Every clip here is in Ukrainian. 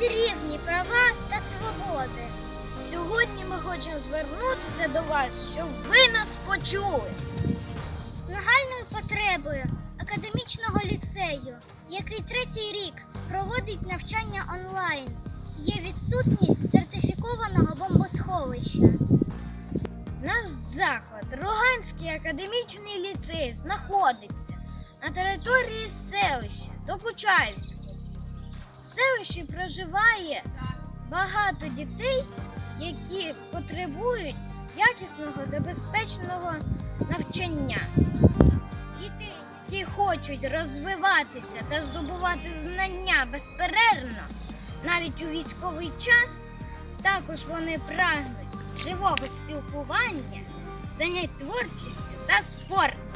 всі рівні права та свободи. Сьогодні ми хочемо звернутися до вас, щоб ви нас почули. Нагальною потребою академічного ліцею, який третій рік проводить навчання онлайн, є відсутність сертифікованого бомбосховища. Наш заклад, Роганський академічний ліцей, знаходиться на території селища Докучаївського. В проживає багато дітей, які потребують якісного та безпечного навчання. Діти, які хочуть розвиватися та здобувати знання безперервно, навіть у військовий час, також вони прагнуть живого спілкування, занять творчістю та спортом.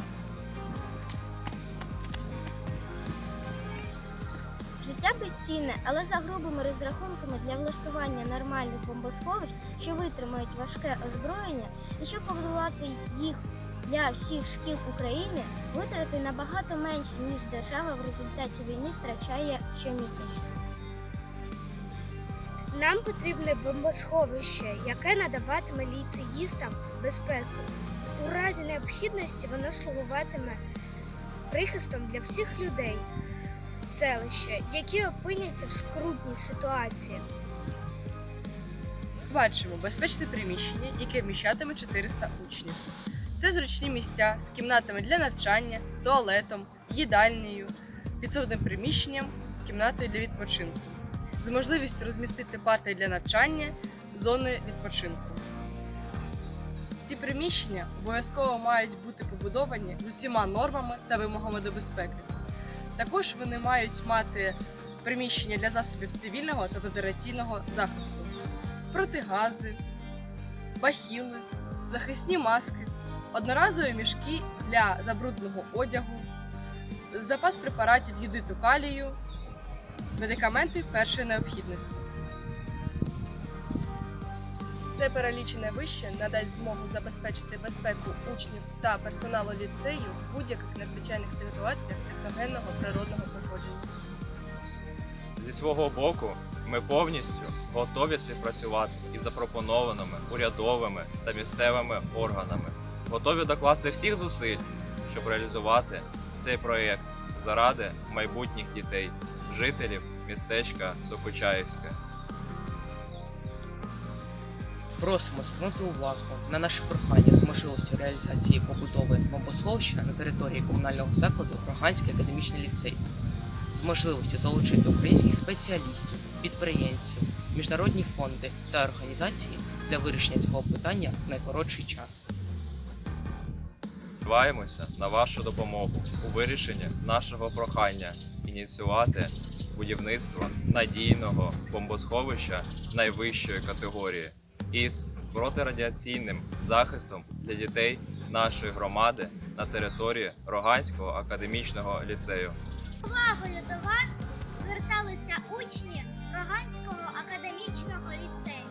Безцінне, але за грубими розрахунками для влаштування нормальних бомбосховищ, що витримають важке озброєння, і щоб побудувати їх для всіх шкіл України, витрати набагато менші, ніж держава в результаті війни втрачає щомісячно. Нам потрібне бомбосховище, яке надаватиме ліцеїстам безпеку. У разі необхідності воно слугуватиме прихистом для всіх людей селища, які опиняться в скрутній ситуації. Бачимо безпечне приміщення, яке вміщатиме 400 учнів. Це зручні місця з кімнатами для навчання, туалетом, їдальнею, підсобним приміщенням, кімнатою для відпочинку, з можливістю розмістити парти для навчання, зони відпочинку. Ці приміщення обов'язково мають бути побудовані з усіма нормами та вимогами до безпеки. Також вони мають мати приміщення для засобів цивільного та федераційного захисту протигази, бахіли, захисні маски, одноразові мішки для забрудного одягу, запас препаратів юдиту калію, медикаменти першої необхідності. Все перелічене вище надасть змогу забезпечити безпеку учнів та персоналу ліцею в будь-яких надзвичайних ситуаціях техногенного природного походження. Зі свого боку, ми повністю готові співпрацювати із запропонованими урядовими та місцевими органами, готові докласти всіх зусиль, щоб реалізувати цей проєкт заради майбутніх дітей, жителів містечка Докучаївське. Просимо звернути увагу на наше прохання з можливістю реалізації побудови бомбосховища на території комунального закладу Роганський академічний ліцей, з можливістю залучити українських спеціалістів, підприємців, міжнародні фонди та організації для вирішення цього питання в найкоротший час. Сподіваємося на вашу допомогу у вирішенні нашого прохання ініціювати будівництво надійного бомбосховища найвищої категорії із протирадіаційним захистом для дітей нашої громади на території Роганського академічного ліцею. Увагою до вас зверталися учні Роганського академічного ліцею.